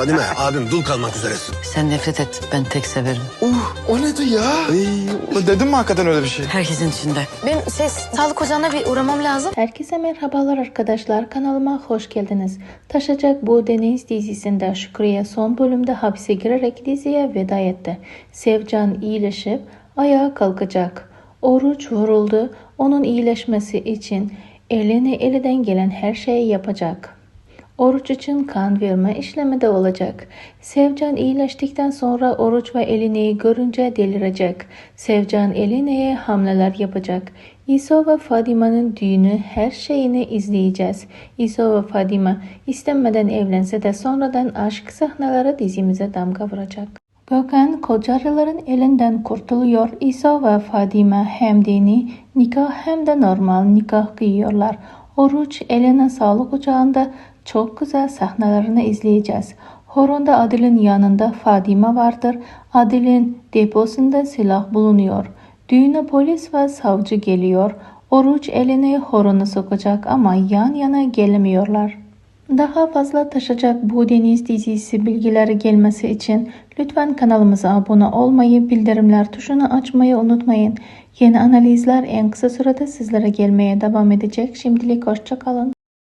Fadime abim dul kalmak üzeresin. Sen nefret et. Ben tek severim. Uh, o neydi ya? Ay, dedim mi hakikaten öyle bir şey? Herkesin içinde. Benim şey sağlık ocağına bir uğramam lazım. Herkese merhabalar arkadaşlar. Kanalıma hoş geldiniz. Taşacak bu Deniz dizisinde Şükriye son bölümde hapse girerek diziye veda etti. Sevcan iyileşip ayağa kalkacak. Oruç vuruldu. Onun iyileşmesi için eline elden gelen her şeyi yapacak. Oruç için kan verme işlemi de olacak. Sevcan iyileştikten sonra Oruç ve Eline'yi görünce delirecek. Sevcan Eline'ye hamleler yapacak. İso ve Fadime'nin düğünü her şeyini izleyeceğiz. İso ve Fadime istenmeden evlense de sonradan aşk sahneleri dizimize damga vuracak. Gökhan kocarıların elinden kurtuluyor. İsa ve Fadime hem dini nikah hem de normal nikah giyiyorlar. Oruç Elena sağlık ocağında çok güzel sahnelerini izleyeceğiz. Horonda Adil'in yanında Fadime vardır. Adil'in deposunda silah bulunuyor. Düğüne polis ve savcı geliyor. Oruç elini horona sokacak ama yan yana gelemiyorlar. Daha fazla taşacak bu deniz dizisi bilgileri gelmesi için lütfen kanalımıza abone olmayı, bildirimler tuşunu açmayı unutmayın. Yeni analizler en kısa sürede sizlere gelmeye devam edecek. Şimdilik hoşçakalın.